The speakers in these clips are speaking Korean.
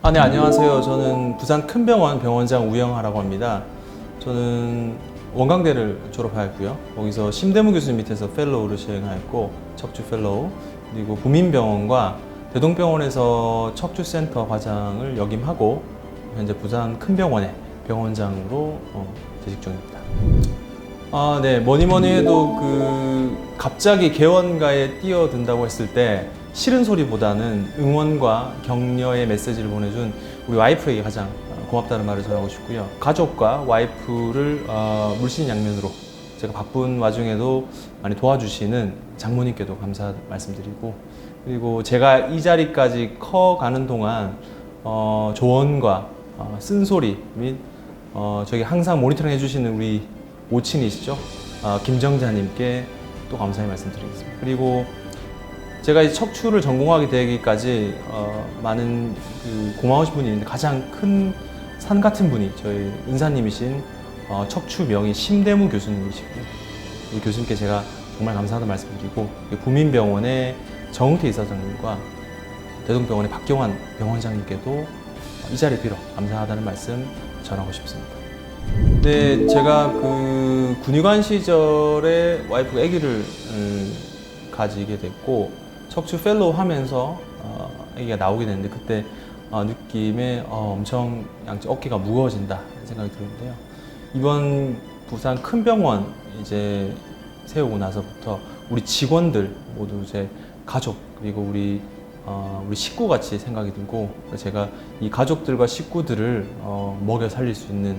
아, 네, 안녕하세요. 저는 부산 큰병원 병원장 우영하라고 합니다. 저는 원광대를 졸업하였고요. 거기서 심대무 교수님 밑에서 펠로우를 시행하였고, 척추 펠로우, 그리고 부민병원과 대동병원에서 척추센터 과장을 역임하고, 현재 부산 큰병원의 병원장으로 어, 재직 중입니다. 아, 네. 뭐니 뭐니 해도 그 갑자기 개원가에 뛰어든다고 했을 때 싫은 소리보다는 응원과 격려의 메시지를 보내준 우리 와이프에게 가장 고맙다는 말을 전하고 싶고요. 가족과 와이프를 어, 물신양면으로 제가 바쁜 와중에도 많이 도와주시는 장모님께도 감사 말씀드리고 그리고 제가 이 자리까지 커가는 동안 어, 조언과 어, 쓴소리 및 어, 저기 항상 모니터링 해주시는 우리 모친이시죠? 어, 김정자님께 또 감사의 말씀드리겠습니다. 그리고 제가 이 척추를 전공하게 되기까지 어, 많은 그 고마우신 분이 있는데 가장 큰 산 같은 분이 저희 은사님이신 어, 척추 명의 심대무 교수님이시고요. 이 교수님께 제가 정말 감사하다는 말씀드리고 이 부민병원의 정은태 이사장님과 대동병원의 박경환 병원장님께도 이 자리 빌어 감사하다는 말씀 전하고 싶습니다. 네, 제가 그 군의관 시절에 와이프가 아기를 음, 가지게 됐고 척추 펠로우 하면서 어, 아기가 나오게 됐는데 그때 어, 느낌에 어, 엄청 양쪽 어깨가 무거워진다 생각이 드는데요. 이번 부산 큰 병원 이제 세우고 나서부터 우리 직원들 모두 이제 가족 그리고 우리 어, 우리 식구 같이 생각이 들고 제가 이 가족들과 식구들을 어, 먹여 살릴 수 있는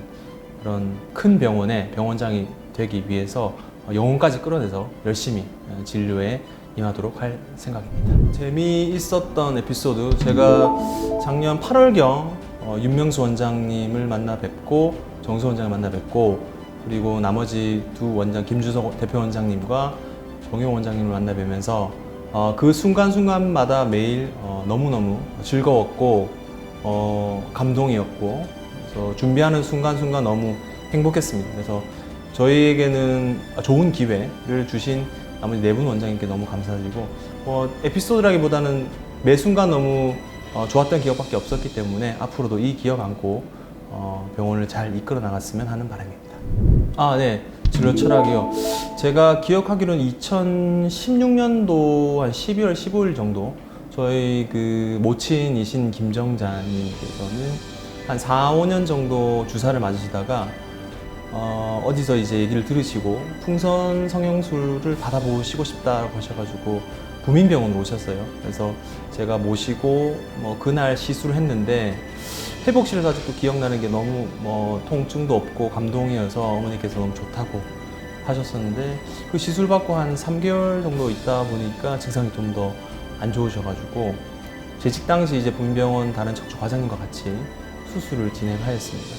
그런 큰 병원의 병원장이 되기 위해서 영혼까지 끌어내서 열심히 어, 진료에 임하도록 할 생각입니다. 재미있었던 에피소드 제가 작년 8월경 어, 윤명수 원장님을 만나 뵙고 정수 원장을 만나 뵙고 그리고 나머지 두 원장 김주석 대표 원장님과 정용 원장님을 만나 뵈면서 어, 그 순간순간마다 매일 어, 너무너무 즐거웠고 어, 감동이었고 그래서 준비하는 순간순간 너무 행복했습니다. 그래서 저희에게는 좋은 기회를 주신 나머지 네 분 원장님께 너무 감사드리고 어, 에피소드라기보다는 매 순간 너무 어, 좋았던 기억밖에 없었기 때문에 앞으로도 이 기억 안고 어, 병원을 잘 이끌어 나갔으면 하는 바람입니다. 아, 네. 진료 철학이요. 제가 기억하기로는 2016년도 한 12월 15일 정도 저희 그 모친이신 김정자님께서는 한 4, 5년 정도 주사를 맞으시다가 어, 어디서 이제 얘기를 들으시고 풍선 성형술을 받아보시고 싶다고 하셔가지고 부민병원으로 오셨어요. 그래서 제가 모시고 뭐 그날 시술을 했는데 회복실에서 아직도 기억나는 게 너무 뭐 통증도 없고 감동이어서 어머니께서 너무 좋다고 하셨었는데 그 시술 받고 한 3개월 정도 있다 보니까 증상이 좀 더 안 좋으셔가지고 재직 당시 이제 부민병원 다른 척추 과장님과 같이 수술을 진행하였습니다.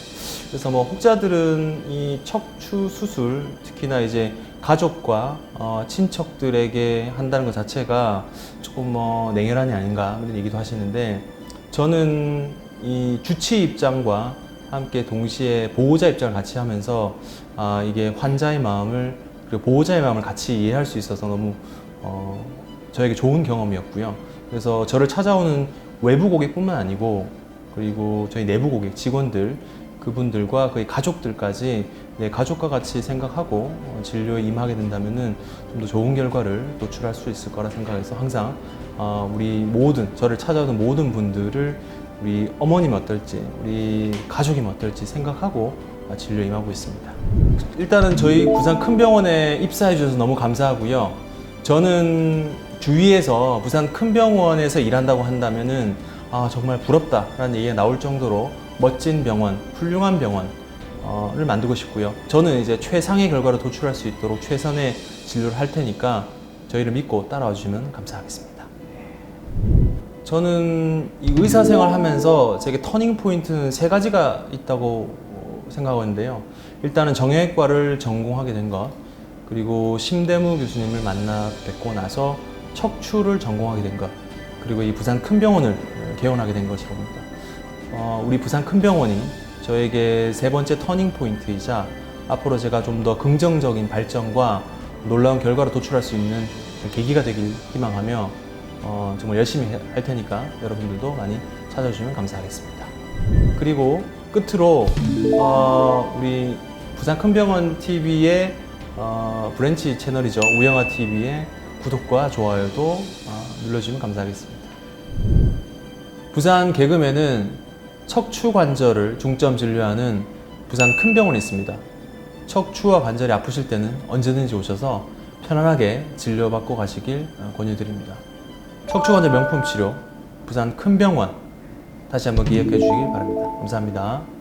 그래서 뭐 혹자들은 이 척추 수술 특히나 이제 가족과 어, 친척들에게 한다는 것 자체가 조금 뭐 냉혈한이 아닌가 이런 얘기도 하시는데 저는 이 주치 입장과 함께 동시에 보호자 입장을 같이 하면서 아 이게 환자의 마음을 그리고 보호자의 마음을 같이 이해할 수 있어서 너무 어, 저에게 좋은 경험이었고요. 그래서 저를 찾아오는 외부 고객뿐만 아니고 그리고 저희 내부 고객 직원들 그분들과 거의 가족들까지 내 가족과 같이 생각하고 어, 진료에 임하게 된다면은 좀 더 좋은 결과를 도출할 수 있을 거라 생각해서 항상 어, 우리 모든 저를 찾아오는 모든 분들을 우리 어머님 어떨지 우리 가족이 어떨지 생각하고 어, 진료에 임하고 있습니다. 일단은 저희 부산 큰 병원에 입사해 주셔서 너무 감사하고요. 저는 주위에서 부산 큰 병원에서 일한다고 한다면은 아 정말 부럽다라는 얘기가 나올 정도로 멋진 병원, 훌륭한 병원을 만들고 싶고요. 저는 이제 최상의 결과를 도출할 수 있도록 최선의 진료를 할 테니까 저희를 믿고 따라와 주시면 감사하겠습니다. 저는 이 의사 생활 하면서 제게 터닝 포인트는 세 가지가 있다고 생각하는데요. 일단은 정형외과를 전공하게 된 것, 그리고 심대무 교수님을 만나 뵙고 나서 척추를 전공하게 된 것, 그리고 이 부산 큰 병원을 개원하게 된 것이라고 봅니다. 어, 우리 부산 큰 병원이 저에게 세 번째 터닝 포인트이자 앞으로 제가 좀 더 긍정적인 발전과 놀라운 결과를 도출할 수 있는 계기가 되길 희망하며 어, 정말 열심히 할 테니까 여러분들도 많이 찾아주시면 감사하겠습니다. 그리고 끝으로 어, 우리 부산 큰병원 TV의 어, 브랜치 채널이죠 우영아 TV의 구독과 좋아요도 어, 눌러주시면 감사하겠습니다. 부산 개금에는 척추 관절을 중점 진료하는 부산 큰 병원이 있습니다. 척추와 관절이 아프실 때는 언제든지 오셔서 편안하게 진료받고 가시길 어, 권유드립니다. 척추 관절 명품 치료 부산 큰 병원 다시 한번 기억해 주시길 바랍니다. 감사합니다.